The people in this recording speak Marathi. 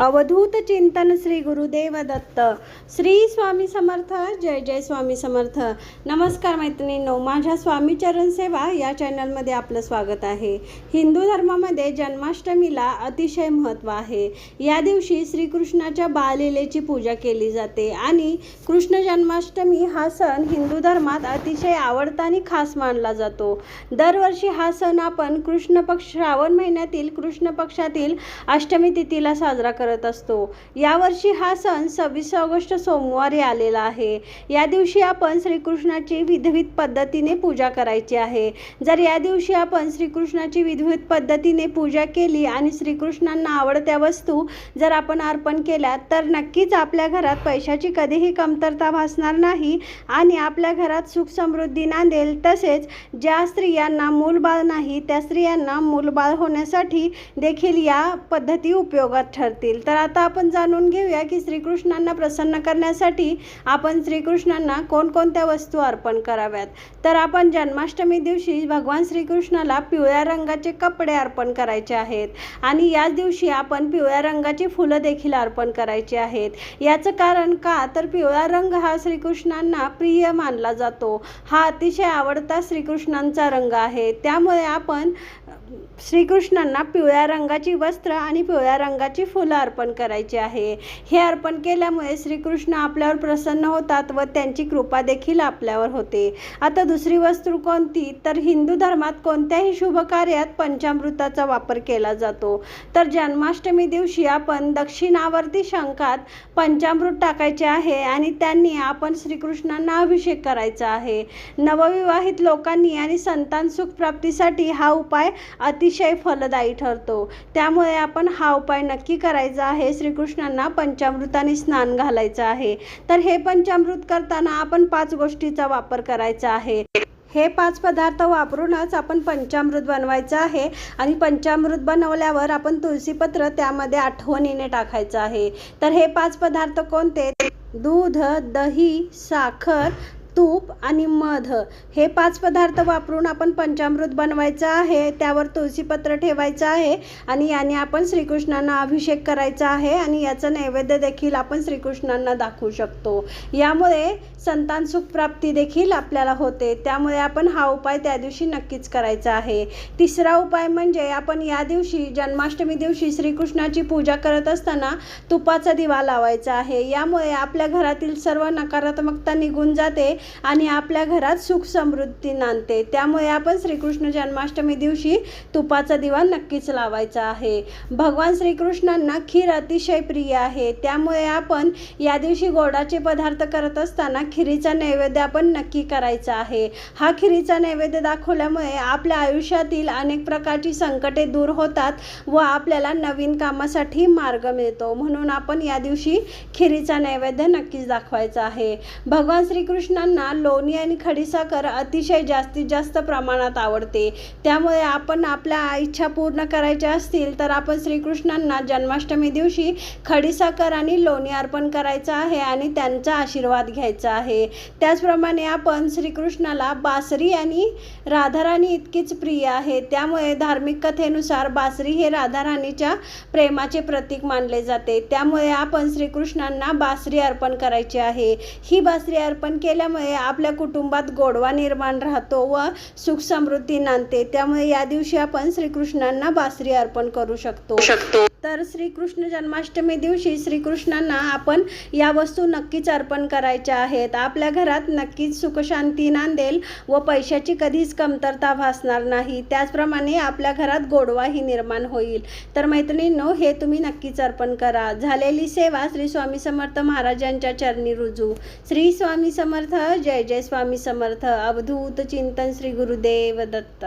अवधूत चिंतन श्री गुरुदेव दत्त श्री स्वामी समर्थ जय जय स्वामी समर्थ. नमस्कार मैत्रिणींनो माझ्या स्वामी चरण सेवा या चॅनलमध्ये आपलं स्वागत आहे. हिंदू धर्मामध्ये जन्माष्टमीला अतिशय महत्त्व आहे. या दिवशी श्रीकृष्णाच्या बाललीलेची पूजा केली जाते आणि कृष्ण जन्माष्टमी हा सण हिंदू धर्मात अतिशय आवडता आणि खास मानला जातो. दरवर्षी हा सण आपण कृष्ण पक्ष श्रावण महिन्यातील कृष्ण पक्षातील अष्टमी तिथीला साजरा करतो करत असतो. यावर्षी हा सण सव्वीस ऑगस्ट सोमवारी आलेला आहे. या दिवशी आपण श्रीकृष्णाची विधविध पद्धतीने पूजा करायची आहे. जर या दिवशी आपण श्रीकृष्णाची विधविध पद्धतीने पूजा केली आणि श्रीकृष्णांना आवडत्या वस्तू जर आपण अर्पण केल्या तर नक्कीच आपल्या घरात पैशाची कधीही कमतरता भासणार नाही आणि आपल्या घरात सुख समृद्धी नांदेल तसेच ज्या स्त्रियांना मूलबाळ नाही त्या स्त्रियांना मूलबाळ होण्यासाठी देखील या पद्धती उपयोगात ठरतील. तर आता आपण जाणून घेऊया की श्रीकृष्णांना प्रसन्न करण्यासाठी आपण श्रीकृष्णांना कोणकोणत्या वस्तू अर्पण कराव्यात? तर आपण जन्माष्टमी दिवशी भगवान श्रीकृष्णाला पिवळ्या रंगाचे कपडे अर्पण करायचे आहेत आणि याच दिवशी आपण पिवळ्या रंगाची फुलं देखील अर्पण करायची आहेत. याचं कारण का? तर पिवळा रंग हा श्रीकृष्णांना प्रिय मानला जातो. हा अतिशय आवडता श्रीकृष्णांचा रंग आहे. त्यामुळे आपण श्रीकृष्णांना पिवळ्या रंगाची वस्त्र आणि पिवळ्या रंगाची फुलं अर्पण करायची आहे. हे अर्पण केल्यामुळे श्रीकृष्ण आपल्यावर प्रसन्न होतात व त्यांची कृपा देखील आपल्यावर होते. आता दुसरी वस्तू कोणती? तर हिंदू धर्मात कोणत्याही शुभ कार्यात पंचामृताचा वापर केला जातो. तर जन्माष्टमी दिवशी आपण दक्षिणावर्ती शंखात पंचामृत टाकायचे आहे आणि त्यांनी आपण श्रीकृष्णांना अभिषेक करायचा आहे. नवविवाहित लोकांनी आणि संतान सुख प्राप्तीसाठी हा उपाय अतिशय फलदायी ठरतो. त्यामुळे आपण हा उपाय नक्की करायचा आहे. श्रीकृष्णांना पंचामृताने स्नान घालायचं आहे. तर हे पंचामृत करताना आपण पाच गोष्टीचा वापर करायचा आहे. हे पाच पदार्थ वापरूनच आपण पंचामृत बनवायचं आहे आणि पंचामृत बनवल्यावर आपण तुळशीपत्र त्यामध्ये आठवणीने टाकायचं आहे. तर हे पाच पदार्थ कोणते? दूध दही साखर तूप आणि मध हे पाच पदार्थ वापरून आपण पंचामृत बनवायचं आहे त्यावर तुळशीपत्र ठेवायचं आहे आणि याने आपण श्रीकृष्णांना अभिषेक करायचा आहे आणि याचं नैवेद्य देखील आपण श्रीकृष्णांना दाखवू शकतो. यामुळे संतान सुखप्राप्ती देखील आपल्याला होते. त्यामुळे आपण हा उपाय त्या दिवशी नक्कीच करायचा आहे. तिसरा उपाय म्हणजे आपण या दिवशी जन्माष्टमी दिवशी श्रीकृष्णाची पूजा करत असताना तुपाचा दिवा लावायचा आहे. यामुळे आपल्या घरातील सर्व नकारात्मकता निघून जाते आणि आपल्या घरात सुख समृद्धी नांदते. त्यामुळे आपण श्रीकृष्ण जन्माष्टमी दिवशी तुपाचा दिवा नक्कीच लावायचा आहे. भगवान श्रीकृष्णांना खीर अतिशय प्रिय आहे. त्यामुळे आपण या दिवशी गोडाचे पदार्थ करत असताना खिरीचा नैवेद्य आपण नक्की करायचा आहे. हा खिरीचा नैवेद्य दाखवल्यामुळे आपल्या आयुष्यातील अनेक प्रकारची संकटे दूर होतात व आपल्याला नवीन कामासाठी मार्ग मिळतो. म्हणून आपण या दिवशी खिरीचा नैवेद्य नक्कीच दाखवायचा आहे. भगवान श्रीकृष्णांना लोणी आणि खडीसाखर अतिशय जास्तीत जास्त प्रमाणात आवडते. त्यामुळे आपण आपल्या इच्छा पूर्ण करायच्या असतील तर आपण श्रीकृष्णांना जन्माष्टमी दिवशी खडीसाखर आणि लोणी अर्पण करायचं आहे आणि त्यांचा आशीर्वाद घ्यायचा आहे. त्याचप्रमाणे आपण श्रीकृष्णाला बासरी आणि राधाराणी इतकीच प्रिय आहे. त्यामुळे धार्मिक कथेनुसार बासरी हे राधाराणीच्या प्रेमाचे प्रतीक मानले जाते. त्यामुळे आपण श्रीकृष्णांना बासरी अर्पण करायची आहे. ही बासरी अर्पण केल्यामुळे आपल्या कुटुंबात गोडवा निर्माण राहतो व सुख समृद्धी नांदते. त्यामुळे या दिवशी आपण श्रीकृष्णांना बासरी अर्पण करू शकतो. शकतो. तर श्रीकृष्ण जन्माष्टमी दिवशी श्रीकृष्णांना आपण या वस्तू नक्कीच अर्पण करायच्या आहेत. आपल्या घरात नक्कीच सुखशांती नांदेल व पैशाची कधीच कमतरता भासणार नाही. त्याचप्रमाणे आपल्या घरात गोडवाही निर्माण होईल. तर मैत्रिणींनो हे तुम्ही नक्कीच अर्पण करा. झालेली सेवा श्री स्वामी समर्थ महाराजांच्या चरणी रुजू. श्री स्वामी समर्थ जय जय स्वामी समर्थ. अवधूत चिंतन श्री गुरुदेव दत्त.